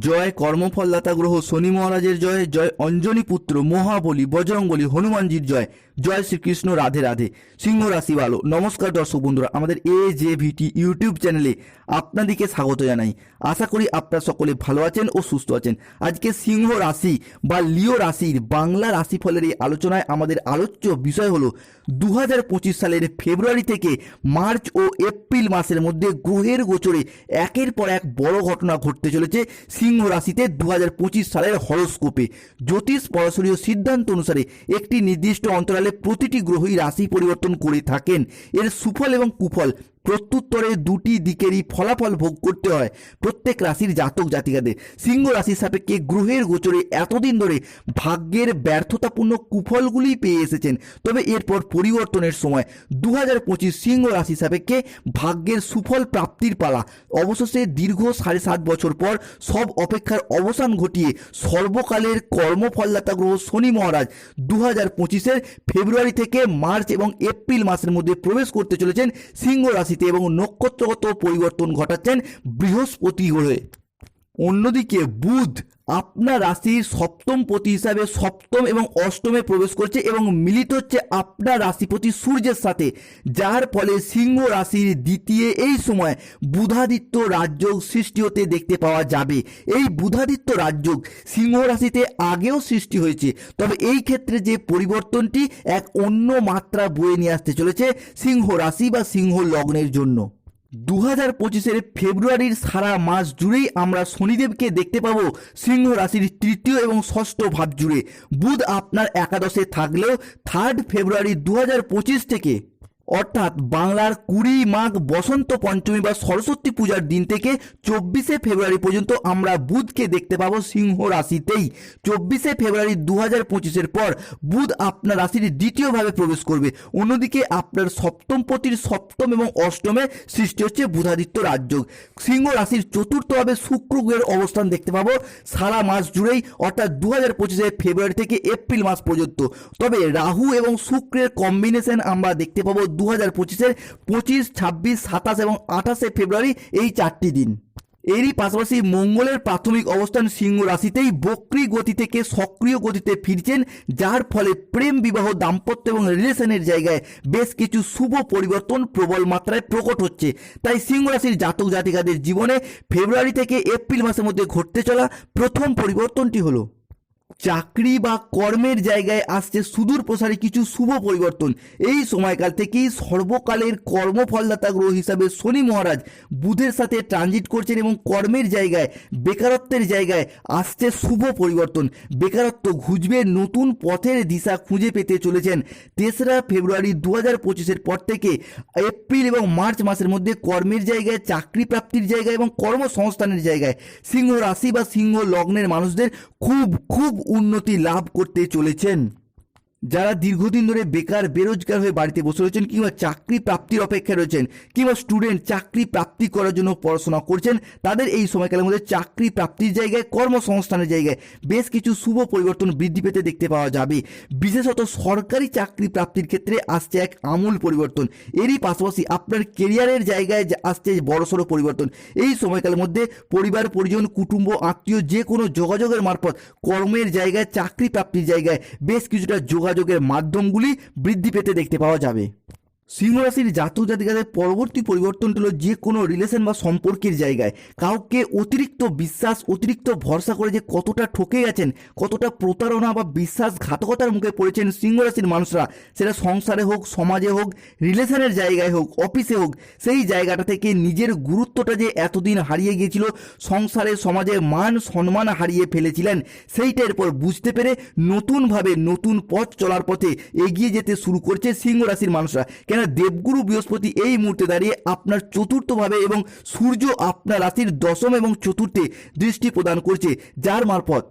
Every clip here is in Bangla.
জয় কর্মফলদাতা গ্রহ শনি মহারাজের জয় জয় অঞ্জনী পুত্র, মহাবলী, বজরংবলী, হনুমানজির জয় জয় শ্রীকৃষ্ণ, রাধে রাধে। সিংহ রাশি ভালো নমস্কার দর্শক বন্ধুরা, আমাদের এ জে ভিটি ইউটিউব চ্যানেলে আপনাদেরকে স্বাগত জানাই। আশা করি আপনারা সকলে ভালো আছেন ও সুস্থ আছেন। আজকে সিংহ রাশি বা লিও রাশির বাংলা রাশিফলের এই আলোচনায় আমাদের আলোচ্য বিষয় হলো দু হাজার পঁচিশ সালের ফেব্রুয়ারি থেকে মার্চ ও এপ্রিল মাসের মধ্যে গ্রহের গোচরে একের পর এক বড় ঘটনা ঘটতে চলেছে। সিংহ রাশিতে দু হাজার পঁচিশ সালের হরস্কোপে। জ্যোতিষ পরাশরীয় সিদ্ধান্ত অনুসারে একটি নির্দিষ্ট অন্তরালে প্রতিটি গ্রহই রাশি পরিবর্তন করে থাকেন। এর সুফল এবং কুফল প্রত্যুত্তরে দুটি দিকেরই ফলাফল ভোগ করতে হয় প্রত্যেক রাশির জাতক জাতিকাদের। সিংহ রাশির সাপেক্ষে গ্রহের গোচরে এতদিন ধরে ভাগ্যের ব্যর্থতাপূর্ণ কুফলগুলি পেয়ে এসেছেন। তবে এরপর পরিবর্তনের সময় দু হাজার পঁচিশ সিংহ রাশি সাপেক্ষে ভাগ্যের সুফল প্রাপ্তির পালা। অবশেষে দীর্ঘ সাড়ে সাত বছর পর সব অপেক্ষার অবসান ঘটিয়ে সর্বকালের কর্মফলদাতা গ্রহ শনি মহারাজ দু হাজার পঁচিশের ফেব্রুয়ারি থেকে মার্চ এবং এপ্রিল মাসের মধ্যে প্রবেশ করতে চলেছেন সিংহ রাশিতে এবং নক্ষত্রগত পরিবর্তন ঘটাচ্ছেন বৃহস্পতি গ্রহে। অন্যদিকে বুধ আপনার রাশির সপ্তম পতি হিসাবে সপ্তম এবং অষ্টমে প্রবেশ করছে এবং মিলিত হচ্ছে আপনার রাশিপতি সূর্যের সাথে, যার ফলে সিংহ রাশির দ্বিতীয় এই সময় বুধাদিত্য রাজযোগ সৃষ্টি হতে দেখতে পাওয়া যাবে। এই বুধাদিত্য রাজযোগ সিংহ রাশিতে আগেও সৃষ্টি হয়েছে, তবে এই ক্ষেত্রে যে পরিবর্তনটি এক অন্য মাত্রা বয়ে নিয়ে আসতে চলেছে সিংহ রাশি বা সিংহ লগ্নের জন্য। দু হাজার পঁচিশের ফেব্রুয়ারির সারা মাস জুড়েই আমরা শনিদেবকে দেখতে পাব সিংহ রাশির তৃতীয় এবং ষষ্ঠ ভাব জুড়ে। বুধ আপনার একাদশে থাকলেও থার্ড ফেব্রুয়ারি দু হাজার পঁচিশ থেকে অর্থাৎ বাংলার কুড়ি মাঘ বসন্ত পঞ্চমী বা সরস্বতী পূজার দিন থেকে চব্বিশে ফেব্রুয়ারি পর্যন্ত আমরা বুধকে দেখতে পাবো সিংহ রাশিতেই। চব্বিশে ফেব্রুয়ারি দু হাজার পঁচিশের পর বুধ আপনার রাশির দ্বিতীয়ভাবে প্রবেশ করবে। অন্যদিকে আপনার সপ্তম পতির সপ্তম এবং অষ্টমে সৃষ্টি হচ্ছে বুধাদিত্য রাজযোগ। সিংহ রাশির চতুর্থভাবে শুক্র গ্রহের অবস্থান দেখতে পাবো সারা মাস জুড়েই, অর্থাৎ দু হাজার পঁচিশে ফেব্রুয়ারি থেকে এপ্রিল মাস পর্যন্ত। তবে রাহু এবং শুক্রের কম্বিনেশন আমরা দেখতে পাবো দু হাজার পঁচিশের পঁচিশ, ছাব্বিশ, সাতাশ এবং আঠাশে ফেব্রুয়ারি এই চারটি দিন। এরই পাশাপাশি মঙ্গলের প্রাথমিক অবস্থান সিংহ রাশিতেই বক্রি গতি থেকে সক্রিয় গতিতে ফিরছেন, যার ফলে প্রেম, বিবাহ, দাম্পত্য এবং রিলেশনের জায়গায় বেশ কিছু শুভ পরিবর্তন প্রবল মাত্রায় প্রকট হচ্ছে। তাই সিংহ রাশির জাতক জাতিকাদের জীবনে ফেব্রুয়ারি থেকে এপ্রিল মাসের মধ্যে ঘটতে চলা প্রথম পরিবর্তনটি হলো। চাকরি বা কর্মের জায়গায় আসছে সুদূর প্রসারী কিছু শুভ পরিবর্তন। এই সময়কাল থেকেই সর্বকালের কর্মফলদাতা গ্রহ হিসাবে শনি মহারাজ বুধের সাথে ট্রানজিট করছেন এবং কর্মের জায়গায়, বেকারত্বের জায়গায় আসছে শুভ পরিবর্তন। বেকারত্ব ঘুজবে নতুন পথের দিশা খুঁজে পেতে চলেছেন। তেসরা ফেব্রুয়ারি দু হাজার পঁচিশের পর থেকে এপ্রিল এবং মার্চ মাসের মধ্যে কর্মের জায়গায় চাকরি প্রাপ্তির জায়গায় এবং কর্মসংস্থানের জায়গায় সিংহ রাশি বা সিংহ লগ্নের মানুষদের খুব খুব উন্নতি লাভ করতে চলেছেন। যারা দীর্ঘদিন ধরে বেকার, বেরোজগার হয়ে বাড়িতে বসে রয়েছেন কিংবা চাকরি প্রাপ্তির অপেক্ষায় রয়েছেন কিংবা স্টুডেন্ট চাকরি প্রাপ্তি করার জন্য পড়াশোনা করছেন, তাদের এই সময়কালের মধ্যে চাকরি প্রাপ্তির জায়গায়, কর্মসংস্থানের জায়গায় বেশ কিছু শুভ পরিবর্তন বৃদ্ধি পেতে দেখতে পাওয়া যাবে। বিশেষত সরকারি চাকরি প্রাপ্তির ক্ষেত্রে আসছে এক আমূল পরিবর্তন। এরই পাশাপাশি আপনার কেরিয়ারের জায়গায় আসছে বড়সড় পরিবর্তন। এই সময়কালের মধ্যে পরিবার, পরিজন, কুটুম্ব, আত্মীয় যে কোনো যোগাযোগের মারফত কর্মের জায়গায়, চাকরি প্রাপ্তির জায়গায় বেশ কিছুটা যোগাযোগের মাধ্যমগুলি বৃদ্ধি পেতে দেখতে পাওয়া যাবে। সিংহ রাশির জাতক জাতিকাদের পরবর্তী পরিবর্তনটি হলো যে কোনো রিলেশন বা সম্পর্কের জায়গায়। কাউকে অতিরিক্ত বিশ্বাস, অতিরিক্ত ভরসা করে যে কতটা ঠকে গেছেন, কতটা প্রতারণা বা বিশ্বাসঘাতকতার মুখে পড়েছেন সিংহ রাশির মানুষরা, সেটা সংসারে হোক, সমাজে হোক রিলেশনের জায়গায় হোক অফিসে হোক, সেই জায়গাটা থেকে নিজের গুরুত্বটা যে এতদিন হারিয়ে গিয়েছিল, সংসারে, সমাজে মান সম্মান হারিয়ে ফেলেছিলেন, সেইটা এরপর বুঝতে পেরে নতুনভাবে নতুন পথ চলার পথে এগিয়ে যেতে শুরু করছে সিংহ রাশির মানুষরা। কেন দেবগুরু বৃহস্পতি এই মুহূর্তে দাঁড়িয়ে আপনার চতুর্থভাবে এবং সূর্য আপনার রাশির দশম এবং চতুর্থে দৃষ্টি প্রদান করছে, যার মারফত।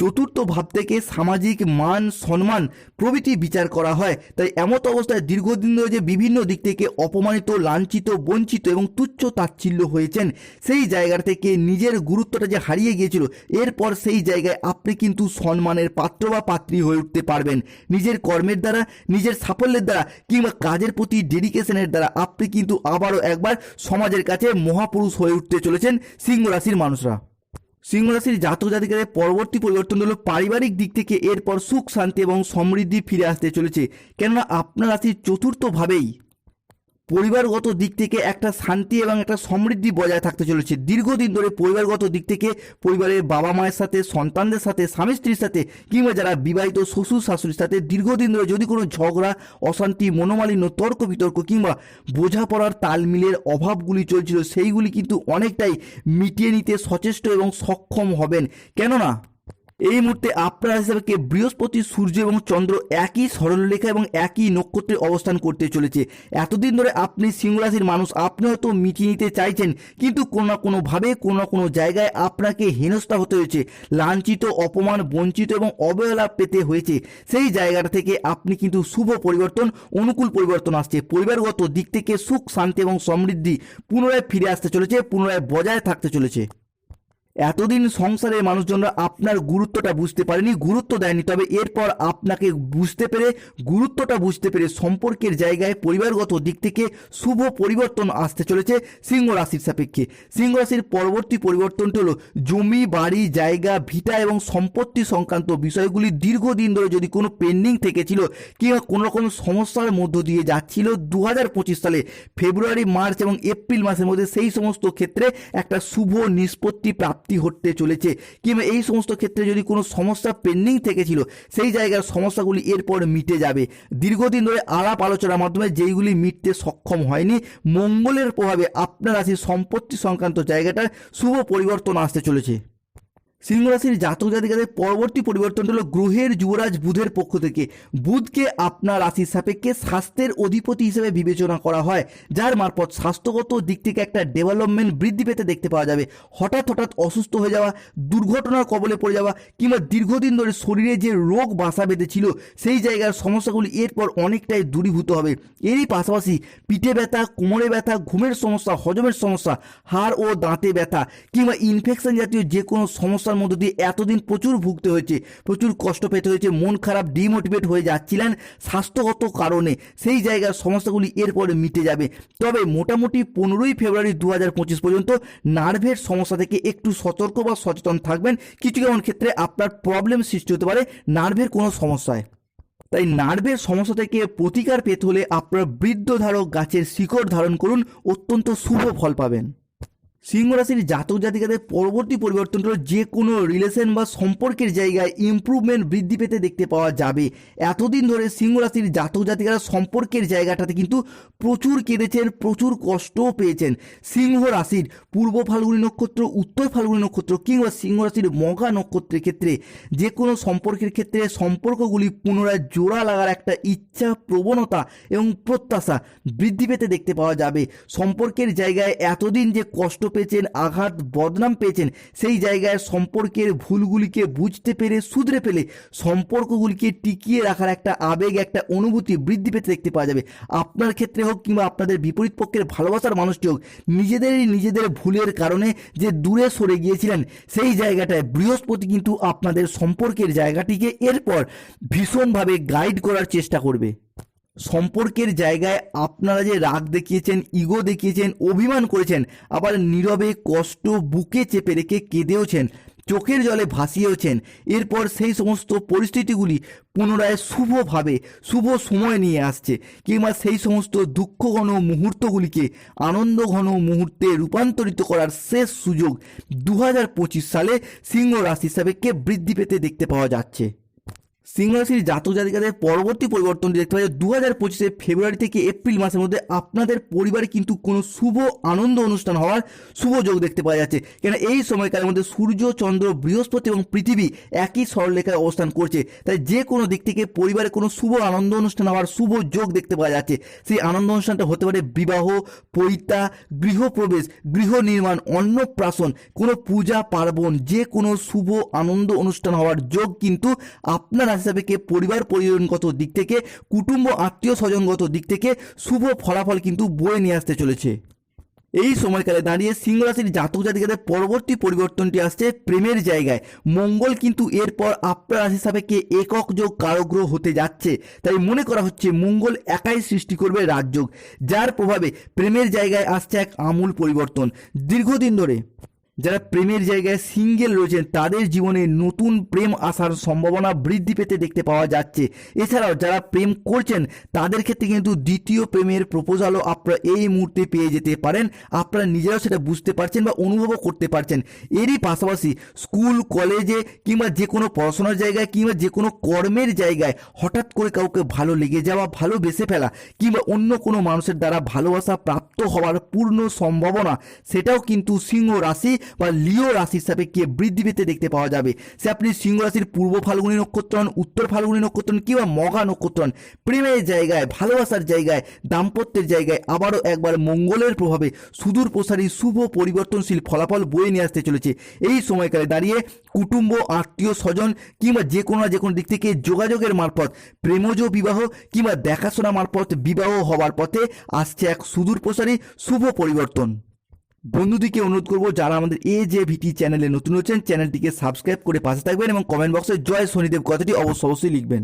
চতুর্থ ভাব থেকে সামাজিক মান, সম্মান প্রভৃতি বিচার করা হয়। তাই এমত অবস্থায় দীর্ঘদিন ধরে যে বিভিন্ন দিক থেকে অপমানিত, লাঞ্ছিত, বঞ্চিত এবং তুচ্ছ তাচ্ছিল্য হয়েছেন, সেই জায়গা থেকে নিজের গুরুত্বটা যে হারিয়ে গিয়েছিল, এরপর সেই জায়গায় আপনি কিন্তু সম্মানের পাত্র বা পাত্রী হয়ে উঠতে পারবেন। নিজের কর্মের দ্বারা, নিজের সাফল্যের দ্বারা কিংবা কাজের প্রতি ডেডিকেশনের দ্বারা আপনি কিন্তু আবারও একবার সমাজের কাছে মহাপুরুষ হয়ে উঠতে চলেছেন সিংহ রাশির মানুষরা। সিংহ রাশির জাতক জাতিকাদের পরবর্তী পরিবর্তন হলো পারিবারিক দিক থেকে এরপর সুখ, শান্তি এবং সমৃদ্ধি ফিরে আসতে চলেছে। কেননা আপনার রাশির চতুর্থভাবেই। পরিবারগত দিক থেকে একটা শান্তি এবং একটা সমৃদ্ধি বজায় থাকতে চলেছে। দীর্ঘদিন ধরে পরিবারগত দিক থেকে পরিবারের বাবা মায়ের সাথে, সন্তানদের সাথে, স্বামী স্ত্রীর সাথে কিংবা যারা বিবাহিত শ্বশুর শাশুড়ির সাথে দীর্ঘদিন ধরে যদি কোনো ঝগড়া, অশান্তি, মনোমালিন্য তর্ক বিতর্ক কিংবা বোঝাপড়ার তালমিলের অভাবগুলি চলছিল, সেইগুলি কিন্তু অনেকটাই মিটিয়ে নিতে সচেষ্ট এবং সক্ষম হবেন। কেননা এই মুহূর্তে আপনার হিসাবে বৃহস্পতি, সূর্য এবং চন্দ্র একই সরলরেখা এবং একই নক্ষত্রে অবস্থান করতে চলেছে। এতদিন ধরে আপনি সিংহরাশির মানুষ, আপনি হয়তো মিটিয়ে নিতে চাইছেন, কিন্তু কোনো না কোনোভাবে, কোনো না কোনো জায়গায় আপনাকে হেনস্থা হতে হয়েছে। লাঞ্ছিত, অপমান, বঞ্চিত এবং অবহেলা পেতে হয়েছে। সেই জায়গাটা থেকে আপনি কিন্তু শুভ পরিবর্তন, অনুকূল পরিবর্তন আসছে। পরিবারগত দিক থেকে সুখ, শান্তি এবং সমৃদ্ধি পুনরায় ফিরে আসতে চলেছে, পুনরায় বজায় থাকতে চলেছে। এতদিন সংসারের মানুষজনরা আপনার গুরুত্বটা বুঝতে পারেনি, গুরুত্ব দেয়নি। তবে এরপর আপনাকে বুঝতে পেরে, গুরুত্বটা বুঝতে পেরে সম্পর্কের জায়গায় পরিবারগত দিক থেকে শুভ পরিবর্তন আসতে চলেছে সিংহ রাশির সাপেক্ষে। সিংহ রাশির পরবর্তী পরিবর্তনটি হলো জমি, বাড়ি, জায়গা, ভিটা এবং সম্পত্তি সংক্রান্ত বিষয়গুলি দীর্ঘদিন ধরে যদি কোনো পেন্ডিং থেকেছিল কিংবা কোনো রকম সমস্যার মধ্য দিয়ে যাচ্ছিল দু পঁচিশ সালে ফেব্রুয়ারি, মার্চ এবং এপ্রিল মাসের মধ্যে সেই সমস্ত ক্ষেত্রে একটা শুভ নিষ্পত্তি প্রাপ্তি হতে চলেছে। কিংবা এই সমস্ত ক্ষেত্রে যদি কোনো সমস্যা পেন্ডিং থেকে ছিল সেই জায়গার সমস্যাগুলি এরপর মিটে যাবে। দীর্ঘদিন ধরে আলাপ আলোচনার মাধ্যমে যেইগুলি মিটতে সক্ষম হয়নি, মঙ্গলের প্রভাবে আপনার রাশির সম্পত্তি সংক্রান্ত জায়গাটার শুভ পরিবর্তন আসতে চলেছে। সিংহ রাশির জাতক জাতিকাদের পরবর্তী পরিবর্তন হলো গ্রহের যুবরাজ বুধের পক্ষ থেকে। বুধকে আপনার রাশির সাপেক্ষে স্বাস্থ্যের অধিপতি হিসেবে বিবেচনা করা হয়, যার মারফত স্বাস্থ্যগত দিক থেকে একটা ডেভেলপমেন্ট বৃদ্ধি পেতে দেখতে পাওয়া যাবে। হঠাৎ হঠাৎ অসুস্থ হয়ে যাওয়া, দুর্ঘটনার কবলে পড়ে যাওয়া, কিংবা দীর্ঘদিন ধরে শরীরে যে রোগ বাসা বেঁধেছিল, সেই জায়গার সমস্যাগুলি এরপর অনেকটাই দূরীভূত হবে। এরই পাশাপাশি পিঠে ব্যথা, কোমরে ব্যথা, ঘুমের সমস্যা, হজমের সমস্যা, হাড় ও দাঁতে ব্যথা, কিংবা ইনফেকশন জাতীয় যে কোনো সমস্যার মধ্য দিয়ে এতদিন প্রচুর ভুগতে হয়েছে, প্রচুর কষ্ট পেতে হয়েছে, মন খারাপ ডিমোটিভেট হয়ে যাচ্ছিলেন স্বাস্থ্যগত কারণে। সেই জায়গার সমস্যাগুলি এরপরে মিটে যাবে। তবে মোটামুটি পনেরোই ফেব্রুয়ারি দু হাজার পঁচিশ পর্যন্ত নার্ভের সমস্যা থেকে একটু সতর্ক বা সচেতন থাকবেন। কিছু কেমন ক্ষেত্রে আপনার প্রবলেম সৃষ্টি হতে পারে নার্ভের কোনো সমস্যায়। তাই নার্ভের সমস্যা থেকে প্রতিকার পেতে হলে আপনার বৃদ্ধ ধারক গাছের শিকড় ধারণ করুন। অত্যন্ত শুভ ফল পাবেন। সিংহ রাশির জাতক জাতিকাদের পরবর্তী পরিবর্তন হলো যে কোনো রিলেশন বা সম্পর্কের জায়গায় ইমপ্রুভমেন্ট বৃদ্ধি পেতে দেখতে পাওয়া যাবে। এতদিন ধরে সিংহ রাশির জাতক জাতিকারা সম্পর্কের জায়গাটাতে কিন্তু প্রচুর কেঁদেছেন, প্রচুর কষ্টও পেয়েছেন। সিংহ রাশির পূর্ব ফাল্গুনী নক্ষত্র, উত্তর ফাল্গুনী নক্ষত্র কিংবা সিংহ রাশির মগা নক্ষত্রের ক্ষেত্রে যে কোনো সম্পর্কের ক্ষেত্রে সম্পর্কগুলি পুনরায় জোড়া লাগার একটা ইচ্ছা প্রবণতা এবং প্রত্যাশা বৃদ্ধি পেতে দেখতে পাওয়া যাবে। সম্পর্কের জায়গায় এতদিন যে কষ্ট পেয়েছেন, আঘাত, বদনাম পেয়েছেন, সেই জায়গায় সম্পর্কের ভুলগুলিকে বুঝতে পেরে শুধরে ফেলে সম্পর্কগুলিকে টিকিয়ে রাখার একটা আবেগ, একটা অনুভূতি বৃদ্ধি পেতে দেখতে পাওয়া যাবে। আপনার ক্ষেত্রে হোক কিংবা আপনাদের বিপরীত পক্ষের ভালোবাসার মানুষটি হোক, নিজেদেরই নিজেদের ভুলের কারণে যে দূরে সরে গিয়েছিলেন, সেই জায়গাটায় বৃহস্পতি কিন্তু আপনাদের সম্পর্কের জায়গাটিকে এরপর ভীষণভাবে গাইড করার চেষ্টা করবে। সম্পর্কের জায়গায় আপনারা যে রাগ দেখিয়েছেন ইগো দেখিয়েছেন, অভিমান করেছেন, আবার নীরবে কষ্ট বুকে চেপে রেখে কেঁদেওছেন, চোখের জলে ভাসিয়েওছেন, এরপর সেই সমস্ত পরিস্থিতিগুলি পুনরায় শুভভাবে, শুভ সময় নিয়ে আসছে, কিংবা সেই সমস্ত দুঃখঘন মুহূর্তগুলিকে আনন্দঘন মুহূর্তে রূপান্তরিত করার শেষ সুযোগ দু হাজার পঁচিশ সালে সিংহ রাশি সাপেক্ষে বৃদ্ধি পেতে দেখতে পাওয়া যাচ্ছে। সিংহ রাশির জাতক জাতিকাদের পরবর্তী পরিবর্তনটি দেখতে পাওয়া যায় দু হাজার পঁচিশে ফেব্রুয়ারি থেকে এপ্রিল মাসের মধ্যে আপনাদের পরিবারে কিন্তু কোনো শুভ, আনন্দ অনুষ্ঠান হওয়ার শুভ যোগ দেখতে পাওয়া যাচ্ছে। কেন এই সময়কালের মধ্যে সূর্য, চন্দ্র, বৃহস্পতি এবং পৃথিবী একই সরলরেখায় অবস্থান করছে। তাই যে কোনো দিক থেকে পরিবারে কোনো শুভ, আনন্দ অনুষ্ঠান হওয়ার শুভ যোগ দেখতে পাওয়া যাচ্ছে। সেই আনন্দ অনুষ্ঠানটা হতে পারে বিবাহ, পৈতা, গৃহপ্রবেশ গৃহ নির্মাণ অন্নপ্রাশন, কোনো পূজা, পার্বণ, যে কোনো শুভ, আনন্দ অনুষ্ঠান হওয়ার যোগ কিন্তু আপনার হিসাবে কে পরিবার পরিজনগত দিক থেকে, কুটুম্ব আত্মীয় স্বজনগত দিক থেকে শুভ ফলাফল কিন্তু বয়ে নিয়ে আসতে চলেছে। এই সময়কালে দাঁড়িয়ে সিংহ রাশির জাতক জাতিকাদের পরবর্তী পরিবর্তনটি আসছে প্রেমের জায়গায়। মঙ্গল কিন্তু এরপর আপনার রাশি সাপেক্ষে একক যোগ কারগ্রহ হতে যাচ্ছে। তাই মনে করা হচ্ছে মঙ্গল একাই সৃষ্টি করবে রাজযোগ, যার প্রভাবে প্রেমের জায়গায় আসছে এক আমূল পরিবর্তন। দীর্ঘদিন ধরে যারা প্রেমের জায়গায় সিঙ্গেল রয়েছেন, তাদের জীবনে নতুন প্রেম আসার সম্ভাবনা বৃদ্ধি পেতে দেখতে পাওয়া যাচ্ছে। এছাড়াও যারা প্রেম করছেন, তাদের ক্ষেত্রে কিন্তু দ্বিতীয় প্রেমের প্রপোজালও আপনারা এই মুহূর্তে পেয়ে যেতে পারেন। আপনারা নিজেরাও সেটা বুঝতে পারছেন বা অনুভবও করতে পারছেন। এরই পাশাপাশি স্কুল কলেজে কিংবা যে কোনো পড়াশোনার জায়গায় কিংবা যে কোনো কর্মের জায়গায় হঠাৎ করে কাউকে ভালো লেগে যাওয়া ভালোবেসে ফেলা কিংবা অন্য কোনো মানুষের দ্বারা ভালোবাসা প্রাপ্ত হওয়ার পূর্ণ সম্ভাবনা, সেটাও কিন্তু সিংহ রাশি বা লিও রাশির সাপেক্ষে বৃদ্ধি পেতে দেখতে পাওয়া যাবে। সে আপনি সিংহ রাশির পূর্ব ফাল্গুনী নক্ষত্র হন উত্তর ফাল্গুনী নক্ষত্র হন কিংবা নক্ষত্র হন প্রেমের জায়গায়, ভালোবাসার জায়গায়, দাম্পত্যের জায়গায় আবারও একবার মঙ্গলের প্রভাবে সুদূর প্রসারী শুভ পরিবর্তনশীল ফলাফল বয়ে নিয়ে আসতে চলেছে। এই সময়কালে দাঁড়িয়ে কুটুম্ব, আত্মীয় স্বজন কিংবা যে কোনো না যে কোনো দিক থেকে যোগাযোগের মারফত, প্রেমজ বিবাহ কিংবা দেখাশোনা মারফত বিবাহ হওয়ার পথে আসছে এক সুদূর প্রসারী শুভ পরিবর্তন। বন্ধুদিকে অনুরোধ করব, যারা আমাদের এ জে ভিটি চ্যানেলে নতুন হচ্ছেন চ্যানেলটিকে সাবস্ক্রাইব করে পাশে থাকবেন এবং কমেন্ট বক্সে জয় শনিদেব কথাটি অবশ্য অবশ্যই লিখবেন।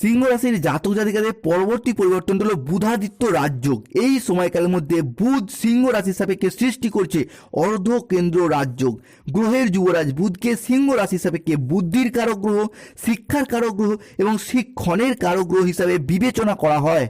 সিংহ রাশির জাতক জাতিকাদের পরবর্তী পরিবর্তন হলো বুধাদিত্য রাজযোগ। এই সময়কালের মধ্যে বুধ সিংহ রাশির সাপেক্ষে সৃষ্টি করছে অর্ধ কেন্দ্র রাজযোগ। গ্রহের যুবরাজ বুধকে সিংহ রাশির সাপেক্ষে বুদ্ধির কারক গ্রহ, শিক্ষার কারক গ্রহ এবং শিক্ষণের কারক গ্রহ হিসাবে বিবেচনা করা হয়।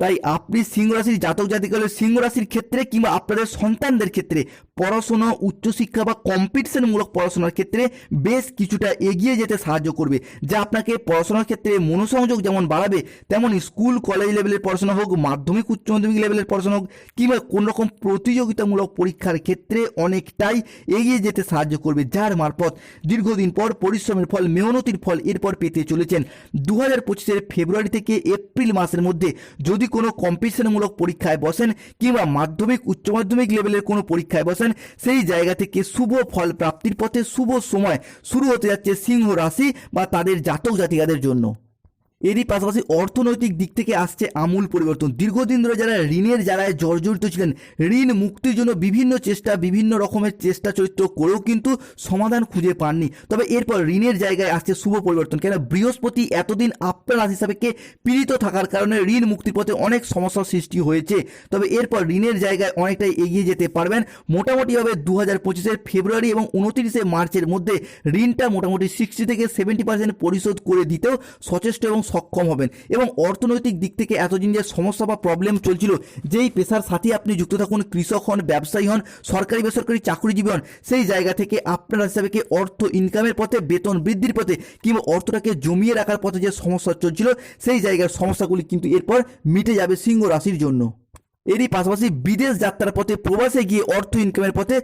তাই আপনি সিংহ রাশির জাতক জাতিকালের সিংহ রাশির ক্ষেত্রে কিংবা আপনাদের সন্তানদের ক্ষেত্রে পড়াশোনা, উচ্চশিক্ষা বা কম্পিটিশনমূলক পড়াশোনার ক্ষেত্রে বেশ কিছুটা এগিয়ে যেতে সাহায্য করবে, যা আপনাকে পড়াশোনার ক্ষেত্রে মনোসংযোগ যেমন বাড়াবে, তেমন স্কুল কলেজ লেভেলের পড়াশোনা হোক, মাধ্যমিক, উচ্চ মাধ্যমিক লেভেলের পড়াশোনা হোক, কিংবা কোনো রকম প্রতিযোগিতামূলক পরীক্ষার ক্ষেত্রে অনেকটাই এগিয়ে যেতে সাহায্য করবে, যার মারফত দীর্ঘদিন পর পরিশ্রমের ফল, মেহনতির ফল এরপর পেতে চলেছেন। দু হাজার পঁচিশের ফেব্রুয়ারি থেকে এপ্রিল মাসের মধ্যে যদি কোনো কম্পিটিশনমূলক পরীক্ষায় বসেন, কিংবা মাধ্যমিক, উচ্চ মাধ্যমিক লেভেলের কোনো পরীক্ষায় বসেন সেই জায়গা থেকে শুভ ফল প্রাপ্তির পথে শুভ সময় শুরু হতে যাচ্ছে সিংহ রাশি বা তাদের জাতক জাতিকাদের জন্য। এরই পাশাপাশি অর্থনৈতিক দিক থেকে আসছে আমূল পরিবর্তন। দীর্ঘদিন ধরে যারা ঋণের জ্বালায় জর্জরিত ছিলেন, ঋণ মুক্তির জন্য বিভিন্ন চেষ্টা, বিভিন্ন রকমের চেষ্টা চরিত্র করেও কিন্তু সমাধান খুঁজে পাননি। তবে এরপর ঋণের জায়গায় আসছে শুভ পরিবর্তন। কেন বৃহস্পতি এতদিন আপনার রাশি সাপেক্ষে পীড়িত থাকার কারণে ঋণ মুক্তির পথে অনেক সমস্যার সৃষ্টি হয়েছে। তবে এরপর ঋণের জায়গায় অনেকটাই এগিয়ে যেতে পারবেন। মোটামুটিভাবে দু হাজার পঁচিশের ফেব্রুয়ারি এবং উনত্রিশে মার্চের মধ্যে ঋণটা মোটামুটি সিক্সটি থেকে সেভেন্টি পার্সেন্ট পরিশোধ করে দিতেও সচেষ্ট এবং সক্ষম হবেন। এবং অর্থনৈতিক দিক থেকে এতদিন যে সমস্যা বা প্রবলেম চলছিল, যেই পেশার সাথে আপনি যুক্ত থাকুন, কৃষক হন, ব্যবসায়ী হন, সরকারি বেসরকারি চাকরিজীবী হন, সেই জায়গা থেকে আপনার হিসাবে অর্থ ইনকামের পথে, বেতন বৃদ্ধির পথে, কিংবা অর্থটাকে জমিয়ে রাখার পথে যে সমস্যা চলছিল, সেই জায়গার সমস্যাগুলি কিন্তু এরপর মিটে যাবে সিংহ রাশির জন্য। এরই পাশাপাশি বিদেশ যাত্রার পথে, প্রবাসে গিয়ে অর্থ ইনকামের পথে